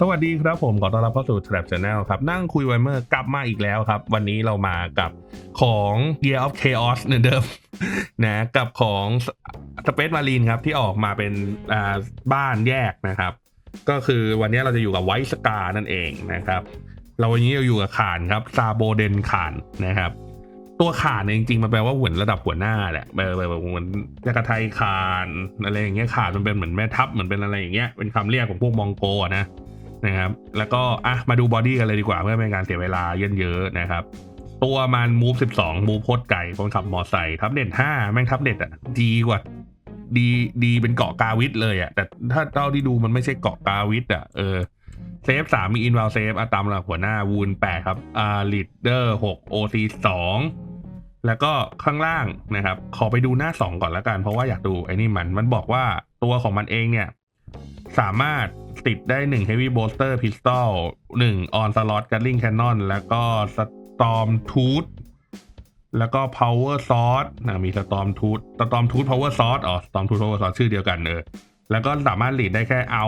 สวัสดีครับผมขอต้อนรับเข้าสู่ Trap Channel ครับ นั่งคุยไวเมอร์กลับมาอีกแล้วครับ วันนี้เรามากับของ Gear of Chaos เหมือนเดิมนะกับของ Space Marine ครับ ที่ออกมาเป็นอ่าบ้านแยกนะครับ ก็คือวันนี้เราจะอยู่กับไวท์สกานั่นเองนะครับ เราวันนี้เราอยู่กับขานครับซาโบเดนขานนะครับ ตัวขานเนี่ยจริงๆมันแปลว่าหมือนระดับหัวหน้าแหละแบบแบบแบบเหมือนยากาไทยขานอะไรอย่างเงี้ยขานมันเป็นเหมือนแม่ทัพเหมือนเป็นอะไรอย่างเงี้ยเป็นคำเรียกของพวกมองโกนะ นะครับ แล้วก็อะมาดูบอดี้กันเลยดีกว่าเพื่อไม่เป็นการเสียเวลาเยอะๆนะครับ ตัวมันมูฟ12มูฟโคตรไก่คนขับมอไซค์ทับเด็ด5แม่งทับเด็ดอะดีกว่าดีดีเป็นเกาะกาวิทเลยอะ แต่ถ้าเท่าที่ดูมันไม่ใช่เกาะกาวิทอะเออเซฟสามมีอินว l ลเซฟอะตามหลักหัวหน้าวูนแปดครับอ่าลีดเดอร์หกโอซีสองแล้วก็ข้างล่างนะครับ ขอไปดูหน้าสองก่อนแล้วกัน เพราะว่าอยากดูไอ้นี่มันมันบอกว่าตัวของมันเองเนี่ย สามารถ ติดได้หนึ่ง Heavy Bolster Pistol หนึ่ง On Slot Gatling Cannon แล้วก็ Storm Tooth แล้วก็ Power Sword นะมี Storm Tooth Storm Tooth Power Sword อ๋อ Storm Tooth Power Sword ชื่อเดียวกันเออแล้วก็สามารถหลีดได้แค่เอา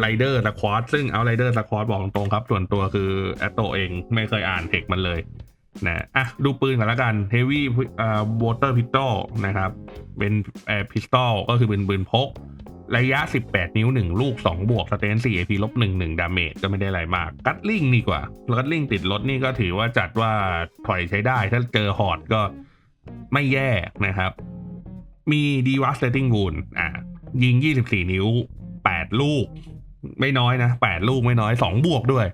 ไรเดอร์สควอตซึ่งเอาไรเดอร์สควอตบอกตรงๆครับ ส่วนตัวคือแอตโตเองไม่เคยอ่านเทคมันเลยนะอะดูปืนกันแล้วกัน Heavy อ่า Water Pistol นะครับ เป็นเอ่อ Pistol ก็คือเป็นปืนพก ระยะ 18 นิ้ว 1 ลูก 2 บวก สเตน4 AP ลบ1 1 ดาเมจก็ไม่ได้อะไรมาก กัตลิงดีกว่า กัตลิงติดรถนี่ก็ถือว่าจัดว่าถอยใช้ได้ ถ้าเจอฮอร์ดก็ไม่แย่นะครับ มี Devastating Wound อะ ยิง 24 นิ้ว 8 ลูก ไม่น้อยนะ 8 ลูกไม่น้อย 2 บวกด้วย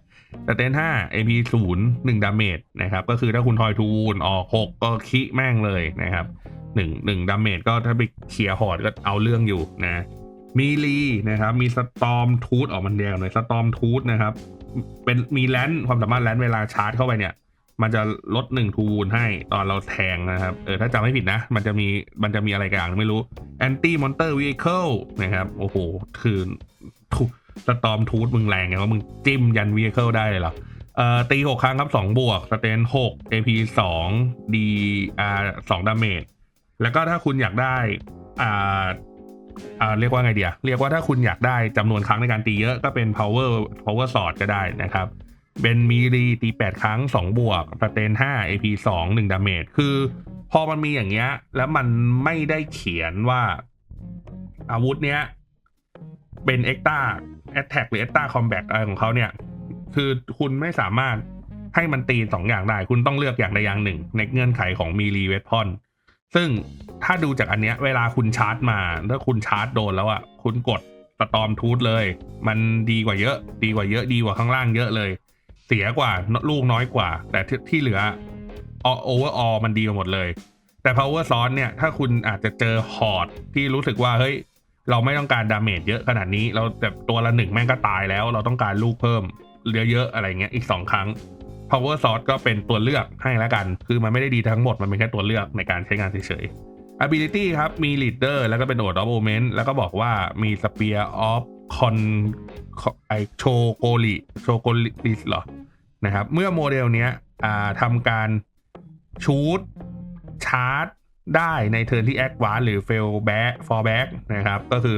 สเตน5 AP 0 1 ดาเมจนะครับ ก็คือถ้าคุณทอยทูนออก6ก็คิแม่งเลยนะครับ1 1ดาเมจก็ถ้าไปเคลียร์ฮอดก็เอาเรื่องอยู่นะ มีลีนะครับมีสตอมทูตออกมันเดียวหน่อยสตอมทูตนะครับ เป็นมีแลนด์ความสามารถแลนด์เวลาชาร์จเข้าไปเนี่ย มันจะลดหนึ่งทูนให้ตอนเราแทงนะครับเออถ้าจำไม่ผิดนะ มันจะมีมันจะมีอะไรกันอย่างไม่รู้ Anti Monster Vehicle นะครับ โอ้โห คือสตอมทูตมึงแรงไงว่ามึงจิ้มยัน Vehicle ได้เลยเหรอเอ่อตีหกครั้งครับสองบวกสเตนหก AP สอง DR สองดาเมจแล้วก็ถ้าคุณอยากได้อ่า เรียกว่าไงเดียเรียกว่าถ้าคุณอยากได้จำนวนครั้งในการตีเยอะก็เป็น power power sword ก็ได้นะครับ เป็นมีรีตี 8 ครั้ง 2 บวกสเตน 5 AP 2 1ดาเมจคือ พอมันมีอย่างเงี้ย แล้วมันไม่ได้เขียนว่า อาวุธเนี้ย เป็น extra attack หรือ extra combat อะไรของเขาเนี่ย คือคุณไม่สามารถให้มันตีสองอย่างได้ คุณต้องเลือกอย่างใดอย่างหนึ่ง ในเงื่อนไขของมีรีเวทพอน ซึ่งถ้าดูจากอันเนี้ย เวลาคุณชาร์จมา ถ้าคุณชาร์จโดนแล้วอะ คุณกดสตอมทูตเลย มันดีกว่าเยอะ ดีกว่าเยอะดีกว่าข้างล่างเยอะเลย เสียกว่าลูกน้อยกว่า แต่ที่เหลือโอเวอร์ออมันดีกว่าหมดเลย แต่ power s o u r c e เนี่ย ถ้าคุณอาจจะเจอฮอร์ดที่รู้สึกว่าเฮ้ยเราไม่ต้องการดาเมจเยอะขนาดนี้ เราแต่ตัวละหนึ่งแม่งก็ตายแล้ว เราต้องการลูกเพิ่มเยอะๆอะไรเงี้ยอีกสองครั้ง power source ก็เป็นตัวเลือกให้แล้วกัน คือมันไม่ได้ดีทั้งหมด มันเป็นแค่ตัวเลือกในการใช้งานเฉยๆ ability ครับ มี leader แล้วก็เป็น o ด of moment แล้วก็บอกว่ามี spear of con ไอโชโกลิโชโกลิเหรอ นะครับ เมื่อโมเดลเนี้ยทำการชูดชาร์จได้ในเทิร์นที่ a อ v a n c e หรือ fail back fall back นะครับ ก็คือ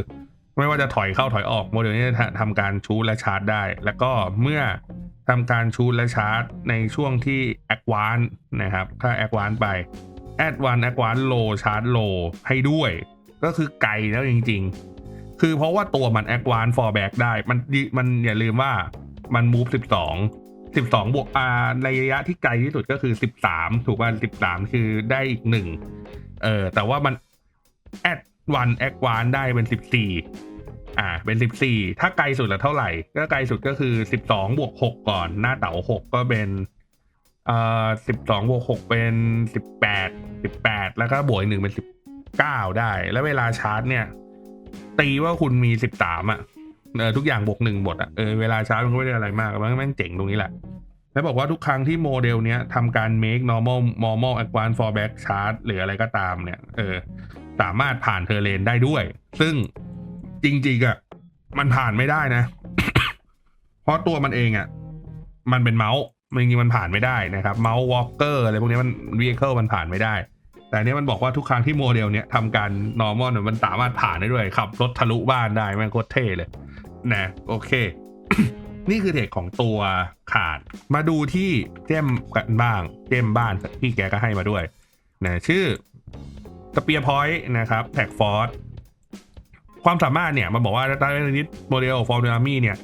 ไม่ว่าจะถอยเข้าถอยออกโมเดลนี้ทำการชูดและชาร์จได้ แล้วก็เมื่อ ทำการชูดและชาร์จในช่วงที่ a d v a n c e นะครับ ถ้า a d v a n c e ไป a d v a n c e a d v a n c e low ชาร์จ low ให้ด้วย ก็คือไกลแล้วจริง ๆ คือเพราะว่าตัวมัน a d v a n c e fall back ได้ มันมันอย่าลืมว่ามัน move 12 12บวกอ่าในระยะที่ไกลที่สุดก็คือ13ถูกป่ะ13คือได้อีกหนึ่งเออแต่ว่ามัน add one add one ได้เป็น14 อ่าเป็น14 ถ้าไกลสุดล้วเท่าไหร่ ก็ไกลสุดก็คือ 12บวก6ก่อน หน้าเต๋า6ก็เป็นเอ่อ12บวก6เป็น 18 18 แล้วก็บวกอีกหนึ่งเป็น 19 ได้ แล้วเวลาชาร์จเนี่ย ตีว่าคุณมี 13อะเออทุกอย่างบวกหนึ่งหมดอะเออเวลาชาร์จมันก็ไม่ได้อะไรมากมันแม่งเจ๋งตรงนี้แหละแล้วบอกว่าทุกครั้งที่โมเดลเนี้ยทำการ make normal normal advanced fallback charge หรืออะไรก็ตามเนี่ย เออ สามารถผ่านเทอร์เลนได้ด้วย ซึ่ง จริงๆอะมันผ่านไม่ได้นะ เพราะตัวมันเองอะ มันเป็นเมาส์จริงๆมันผ่านไม่ได้นะครับเมาส์วอล์กเกอร์อะไรพวกนี้มัน vehicle มันผ่านไม่ได้ แต่เนี้ยมันบอกว่าทุกครั้งที่โมเดลเนี้ยทำการ normal เนี่ยมันสามารถผ่านได้ด้วยขับรถทะลุบ้านได้แม่งโคตรเท่เลยนะโอเค นี่คือเทคของตัวขาดมาดูที่เจมกันบ้างเจมบ้านที่แกก็ให้มาด้วยนะชื่อสเปียร์พอยต์นะครับแท็กฟอร์ ความสามารถเนี่ยมันบอกว่าดัตเตอร์โมเดลฟอร์มูลามีเนี่ย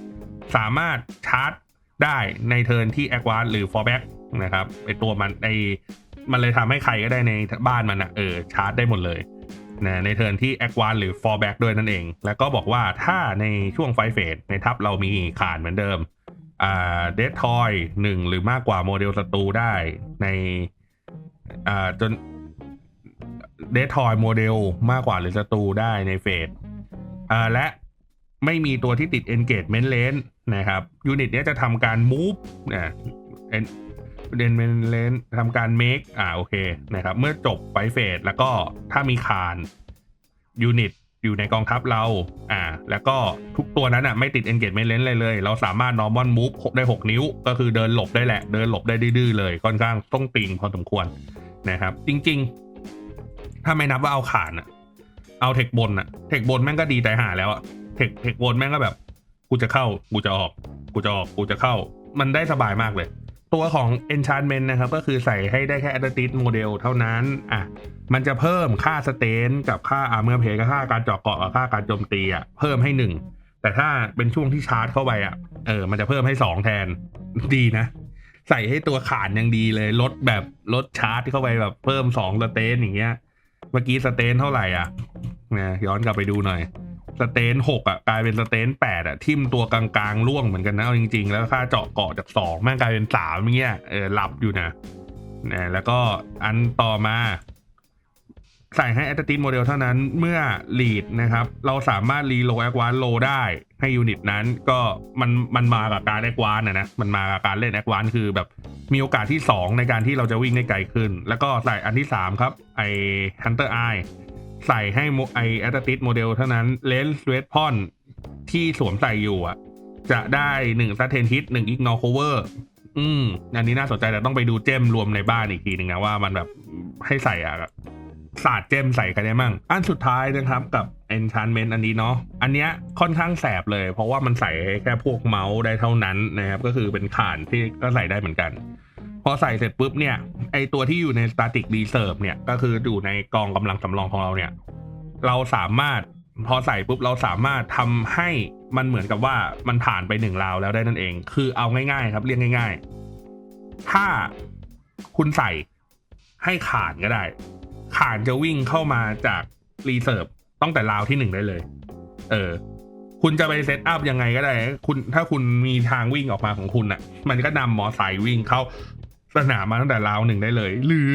สามารถชาร์จได้ในเทิร์นที่แอควานหรือฟอร์แบ็กนะครับไอตัวมันไอมันเลยทำให้ใครก็ได้ในบ้านมันอะเออชาร์จได้หมดเลยนะในเทิร์นที่แอควานหรือฟอร์แบ็กด้วยนั่นเอง แล้วก็บอกว่าถ้าในช่วงไฟเฟสในทัพเรามีขานเหมือนเดิมอ่าเดททอยหนึ่งหรือมากกว่าโมเดลศัตรูได้ในอ่าจนเดททอยโมเดลมากกว่าหรือศัตรูได้ในเฟส อ่าและไม่มีตัวที่ติด engagement lane นะครับยูนิตเนี้ยจะทำการ move นะเดนเมนเลนทำการ make อ่าโอเคนะครับ เมื่อจบไฟเฟสแล้วก็ถ้ามีคานยูนิตอยู่ในกองทัพเรา อ่า แล้วก็ทุกตัวนั้นอะไม่ติด engagement lane เลยเลย เราสามารถ normal move ได้ 6 นิ้ว ก็คือเดินหลบได้แหละ เดินหลบได้ดื้อเลย ค่อนข้างต้องติงพอสมควรนะครับ จริง ๆ ถ้าไม่นับว่าเอาขานอะ เอาเทคบนอะเทคบนแม่งก็ดีใจหาแล้วอะเทคเทคบนแม่งก็แบบ กูจะเข้า กูจะออก กูจะออก กูจะเข้า มันได้สบายมากเลย ตัวของ enchantment นะครับ ก็คือใส่ให้ได้แค่ a d a t i s model เท่านั้นอะมันจะเพิ่มค่าสเตนกับค่า armor plate กับค่าการเจาะเกาะกับค่าการโจมตีอะเพิ่มให้หนึ่งแต่ถ้าเป็นช่วงที่ชาร์จเข้าไปอะเออมันจะเพิ่มให้สองแทนดีนะ ใส่ให้ตัวขานยังดีเลยลดแบบลดชาร์จเข้าไปแบบเพิ่มสองสเตนอย่างเงี้ย เมื่อกี้สเตนเท่าไหร่อะนะย้อนกลับไปดูหน่อยสเตนหกอะกลายเป็นสเตนแปดอะทิมตัวกลางๆล่วงเหมือนกันนะเอาจริง ๆ แล้วค่าเจาะเกาะจากสองแม่งกลายเป็นสามเงี้ยเออหลับอยู่นะนะแล้วก็อันต่อมา ใส่ให้แอตตินโมเดลเท่านั้นเมื่อลีดนะครับ เราสามารถรีโลแอควานโลได้ให้ยูนิตนั้นก็มันมันมากับการแอควานนะนะมันมากับการเล่นแอควานคือแบบ มีโอกาสที่ 2 ในการที่เราจะวิ่งได้ไกลขึ้น แล้วก็ใส่อันที่ 3 ครับ ไอฮันเตอร์ไอใส่ให้ไอแอตติสโมเดลเท่านั้นเลนส์เวทพอนที่สวมใส่อยู่อะ จะได้1ซัตเทนฮิตหนึ่งอิกนอโคเวอร์อืม อันนี้น่าสนใจแต่ต้องไปดูเจมรวมในบ้านอีกทีหนึ่งนะว่ามันแบบให้ใส่อะ ศาสตร์เจมใส่กันได้มั่ง อันสุดท้ายนะครับกับ enchantment อันนี้เนาะ อันเนี้ยค่อนข้างแสบเลย เพราะว่ามันใส่แค่พวกเมาส์ได้เท่านั้นนะครับ ก็คือเป็นขานที่ก็ใส่ได้เหมือนกัน พอใส่เสร็จปุ๊บเนี่ย ไอตัวที่อยู่ใน static reserve เนี่ย ก็คืออยู่ในกองกำลังสำรองของเราเนี่ย เราสามารถพอใส่ปุ๊บเราสามารถทำให้มันเหมือนกับว่ามันผ่านไปหนึ่งราวแล้วได้นั่นเอง คือเอาง่ายๆ ครับเรียกง่าย ๆ ถ้าคุณใส่ให้ขานก็ได้ ขานจะวิ่งเข้ามาจากรีเซิร์ฟตั้งแต่ราวที่หนึ่งได้เลย เออ คุณจะไปเซตอัพยังไงก็ได้ คุณถ้าคุณมีทางวิ่งออกมาของคุณอะ่ะ มันก็นำมอไซค์วิ่งเข้าสนามมาตั้งแต่ราวหนึ่งได้เลย หรือ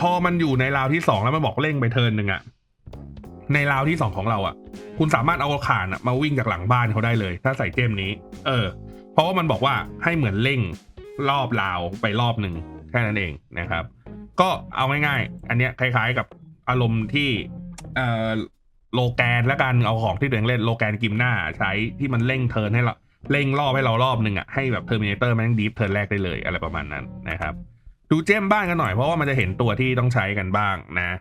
พอมันอยู่ในราวที่สองแล้วมันบอกเร่งไปเทิร์นหนึ่งอะในราวที่สองของเราอะคุณสามารถเอาขานอะมาวิ่งจากหลังบ้านเขาได้เลย ถ้าใส่เจมนี้ เออ เพราะว่ามันบอกว่าให้เหมือนเร่งรอบราวไปรอบหนึ่งแค่นั้นเองนะครับ ก็เอาง่ายๆ อันเนี้ยคล้ายๆกับอารมณ์ที่เอ่อโลแกนและกันเอาของที่ตัวเองเล่นโลแกนกิมหน้าใช้ที่มันเร่งเทิร์นให้เราเร่งรอบให้เรารอบหนึ่งอะให้แบบเทอร์มินเตอร์แม่งดีฟเทิร์นแรกได้เลยอะไรประมาณนั้นนะครับดูเจมบ้านกันหน่อยเพราะว่ามันจะเห็นตัวที่ต้องใช้กันบ้างนะ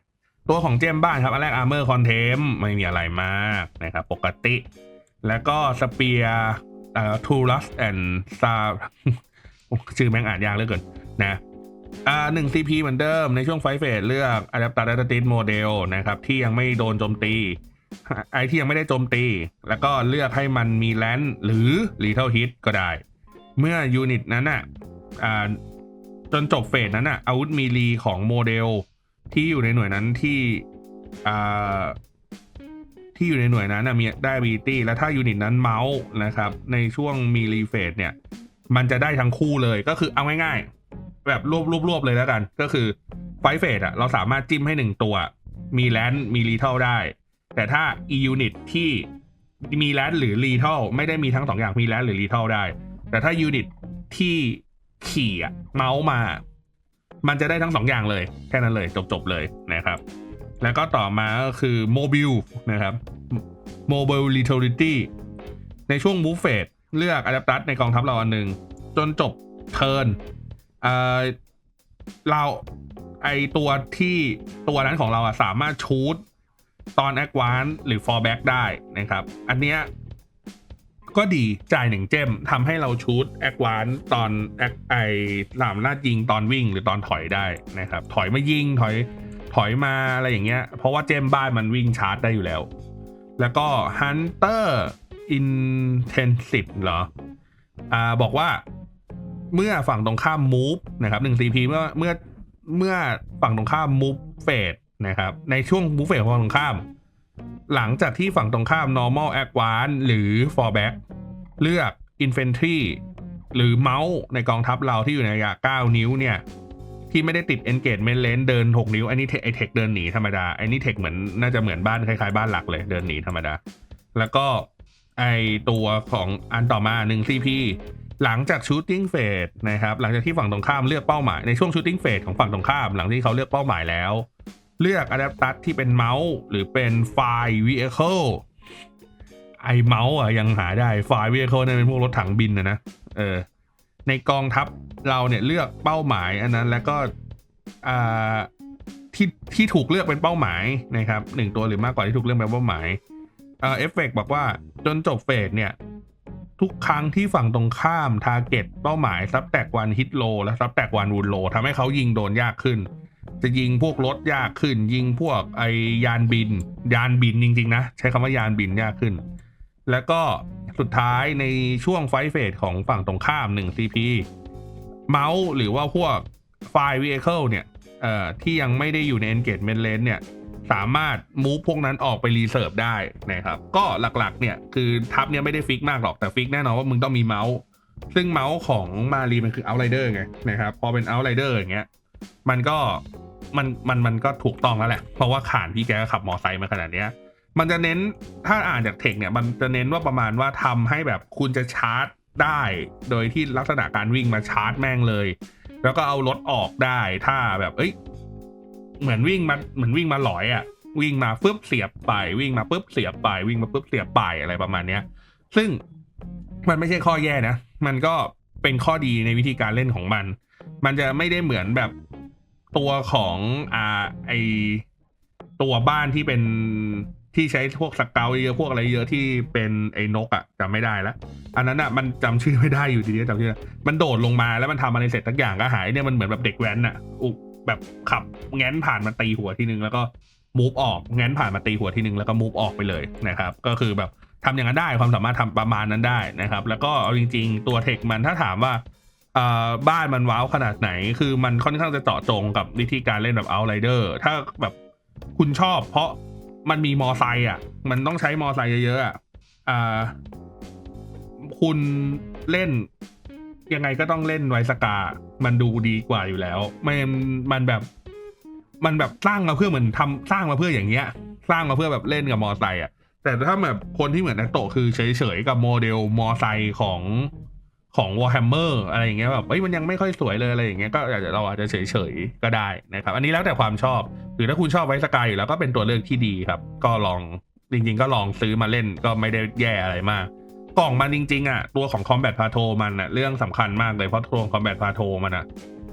ตัวของเจมบ้านครับอันแรกอาร์เมอร์คอนเทมไม่มีอะไรมากนะครับปกติ แล้วก็สเปียร์เอ่อทูลัสแอนด์ซาชื่อแม่งอ่านยากเหลือเกินนะ อ่าหนึ่ง CP เหมือนเดิมในช่วงไฟเฟสเลือก Adapter Data t i s Model นะครับ ที่ยังไม่โดนโจมตี ไอที่ยังไม่ได้โจมตี แล้วก็เลือกให้มันมีแลนหรือ Lethal Hit ก็ได้ เมื่อยูนิตนั้นอะอ่าจนจบเฟสนั้นอะอาวุธมีรีของโมเดล ที่อยู่ในหน่วยนั้นที่อ่าที่อยู่ในหน่วยนั้นนะมีได้ ability แล้วถ้ายูนิตนั้นเมาส์นะครับในช่วงมีรีเฟสเนี่ย มันจะได้ทั้งคู่เลยก็คือเอาง่ายๆ แบบรวบรวบรวบเลยแล้วกัน ก็คือไฟเฟสอะเราสามารถจิ้มให้หนึ่งตัว มีแลนมีรีเทลได้ แต่ถ้า e unit ที่มีแลนหรือรีเทลไม่ได้มีทั้งสองอย่างมีแลนหรือรีเทลได้ แต่ถ้ายูนิตที่ขี่อะเมาส์มา มันจะได้ทั้งสองอย่างเลย แค่นั้นเลยจบๆเลยนะครับ แล้วก็ต่อมาก็คือ mobile นะครับ mobility ในช่วง move phase เลือกอะแดปตัสในกองทัพเราอันหนึ่งจนจบเทิร์น เออเราไอตัวที่ตัวนั้นของเราอะสามารถชูดตอนแอควานหรือ fallback ได้นะครับ อันเนี้ยก็ดีจ่ายหนึ่งเจมทำให้เราชูดแอควานตอนแอคไอสามารถยิงตอนวิ่งหรือตอนถอยได้นะครับ ถอยมายิงถอยถอยมาอะไรอย่างเงี้ย เพราะว่าเจมบ้านมันวิ่งชาร์จได้อยู่แล้ว แล้วก็ Hunter Intensive เหรออ่าบอกว่า เมื่อฝั่งตรงข้าม move นะครับ1 CP เมื่อเมื่อเมื่อฝั่งตรงข้าม move phase นะครับ ในช่วง move phase ของฝั่งตรงข้าม หลังจากที่ฝั่งตรงข้าม normal advance หรือ fallback เลือก infantry หรือเมาส์ในกองทัพเราที่อยู่ในระยะ 9 นิ้วเนี่ย ที่ไม่ได้ติด engagement lane เดิน 6 นิ้ว อันนี้ไอเทคเดินหนีธรรมดาอันนี้เทคเหมือนน่าจะเหมือนบ้านคล้ายๆบ้านหลักเลยเดินหนีธรรมดา แล้วก็ไอตัวของอันต่อมา1 CP หลังจาก shooting phase นะครับหลังจากที่ฝั่งตรงข้ามเลือกเป้าหมายในช่วง shooting phase ของฝั่งตรงข้ามหลังที่เขาเลือกเป้าหมายแล้ว เลือก adaptus ที่เป็นเมาส์หรือเป็นไฟล์ vehicle ไอเมาส์อะยังหาได้ไฟล์ vehicle เนี่ยเป็นพวกรถถังบินนะนะเออในกองทัพเราเนี่ยเลือกเป้าหมายอันนั้นแล้วก็อ่าที่ที่ถูกเลือกเป็นเป้าหมายนะครับหนึ่งตัวหรือมากกว่าที่ถูกเลือกเป็นเป้าหมายเอ่อเอฟเฟกบอกว่าจนจบเฟสเนี่ย ทุกครั้งที่ฝั่งตรงข้ามทาร์เก็ตเป้าหมายซับแตกวันฮิตโลและซับแตกวันวูนโลทำให้เขายิงโดนยากขึ้น จะยิงพวกรถยากขึ้น ยิงพวกไอยานบิน ยานบินจริง ๆ นะ ใช้คำว่ายานบินยากขึ้น แล้วก็สุดท้ายในช่วงไฟเฟสของฝั่งตรงข้าม 1 CP เมาส์หรือว่าพวกไฟล์ vehicle เนี่ยเอ่อที่ยังไม่ได้อยู่ใน engagement lane เนี่ย สามารถมูฟพวกนั้นออกไปรีเซิร์ฟได้นะครับ ก็หลักๆ เนี่ยคือทับเนี่ยไม่ได้ฟิกมากหรอกแต่ฟิกแน่นอนว่ามึงต้องมีเมาส์ซึ่งเมาส์ของมารีมันคือ outrider ไงนะครับพอเป็น outrider อย่างเงี้ยมันก็มันมันมันก็ถูกต้องแล้วแหละ เพราะว่าขานพี่แกก็ขับมอไซค์มาขนาดเนี้ยมันจะเน้นถ้าอ่านจากเทคเนี่ย มันจะเน้นว่าประมาณว่าทำให้แบบคุณจะชาร์จได้ โดยที่ลักษณะการวิ่งมาชาร์จแม่งเลย แล้วก็เอารถออกได้ถ้าแบบเอ้ย เหมือนวิ่งมาเหมือนวิ่งมาหลอยอะ่ะวิ่งมาปุ๊บเสียบไป วิ่งมาปุ๊บเสียบไป วิ่งมาปุ๊บเสียบไปอะไรประมาณเนี้ย ซึ่งมันไม่ใช่ข้อแย่นะ มันก็เป็นข้อดีในวิธีการเล่นของมัน มันจะไม่ได้เหมือนแบบตัวของอ่าไอตัวบ้านที่เป็นที่ใช้พวกสเกลเยอะพวกอะไรเยอะที่เป็นไอ้นกอะ่ะจำไม่ได้แล้วอันนั้นอะมันจำชื่อไม่ได้อยู่ดีๆจำชื่อมันโดดลงมาแล้วมันทำอะไรเสร็จทักอย่างก็หายเนี่ยมันเหมือนแบบเด็กแว้นอะอุ แบบขับแง้นผ่านมาตีหัวทีนึงแล้วก็มูฟออกแง้นผ่านมาตีหัวทีนึงแล้วก็มูฟออกไปเลยนะครับ ก็คือแบบทำอย่างนั้นได้ความสามารถทำประมาณนั้นได้นะครับ แล้วก็เอาจริง ๆ ตัวเทคมันถ้าถามว่าบ้านมันว้าวขนาดไหน คือมันค่อนข้างจะเจาะจงกับวิธีการเล่นแบบเอาไรเดอร์ถ้าแบบคุณชอบ เพราะมันมีมอไซค์อะ มันต้องใช้มอไซค์เยอะๆอะคุณเล่น ยังไงก็ต้องเล่นไวสกา มันดูดีกว่าอยู่แล้ว มันมันแบบ มันแบบสร้างมาเพื่อเหมือนทำสร้างมาเพื่ออย่างเงี้ย สร้างมาเพื่อแบบเล่นกับมอไซค์อะ แต่ถ้าแบบคนที่เหมือนนักโตคือเฉยๆกับโมเดลมอไซค์ของของ Warhammer อะไรอย่างเงี้ยแบบเอ้ยมันยังไม่ค่อยสวยเลยอะไรอย่างเงี้ยก็อาจจะเราอาจจะเฉยๆก็ได้นะครับ อันนี้แล้วแต่ความชอบ หรือถ้าคุณชอบไวสกายอยู่แล้วก็เป็นตัวเลือกที่ดีครับ ก็ลองจริงๆ ก็ลองซื้อมาเล่นก็ไม่ได้แย่อะไรมาก กล่องมันจริง ๆ อะ ตัวของ Combat p a t r o มันอะ เรื่องสำคัญมากเลยเพราะตัวของ Combat p a t r o มันอะ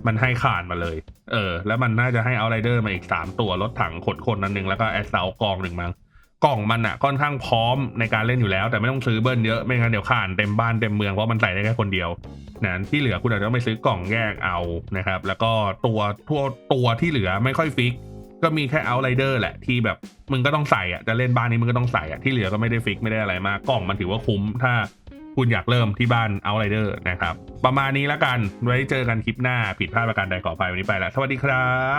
มันให้ขานมาเลย เออ แล้วมันน่าจะให้เอาไรเดอร์มาอีก 3 ตัวรถถังขนคนนั้นหนึ่งแล้วก็แอสเซลกองหนึ่งมั้งกล่องมันอะ ค่อนข้างพร้อมในการเล่นอยู่แล้ว แต่ไม่ต้องซื้อเบิ้ลเยอะไม่งั้นเดี๋ยวขานเต็มบ้านเต็มเมืองเพราะมันใส่ได้แค่คนเดียวนะที่เหลือคุณอาจจะต้องไปซื้อกล่องแยกเอานะครับ แล้วก็ตัวทั่วตัวที่เหลือไม่ค่อยฟิก ก็มีแค่เอาไรเดอร์แหละที่แบบมึงก็ต้องใส่อะจะเล่นบ้านนี้มึงก็ต้องใส่อะที่เหลือก็ไม่ได้ฟิกไม่ได้อะไรมากกล่องมันถือว่าคุ้มถ้าคุณอยากเริ่มที่บ้านเอาไรเดอร์นะครับ ประมาณนี้แล้วกันไว้เจอกันคลิปหน้าผิดพลาดประการใดขออภัยวันนี้ไปแล้วสวัสดีครับ